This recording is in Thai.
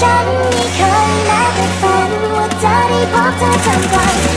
ฉันไม่เคยแม้แต่ฝันว่าจะได้พบเธอทั้งวั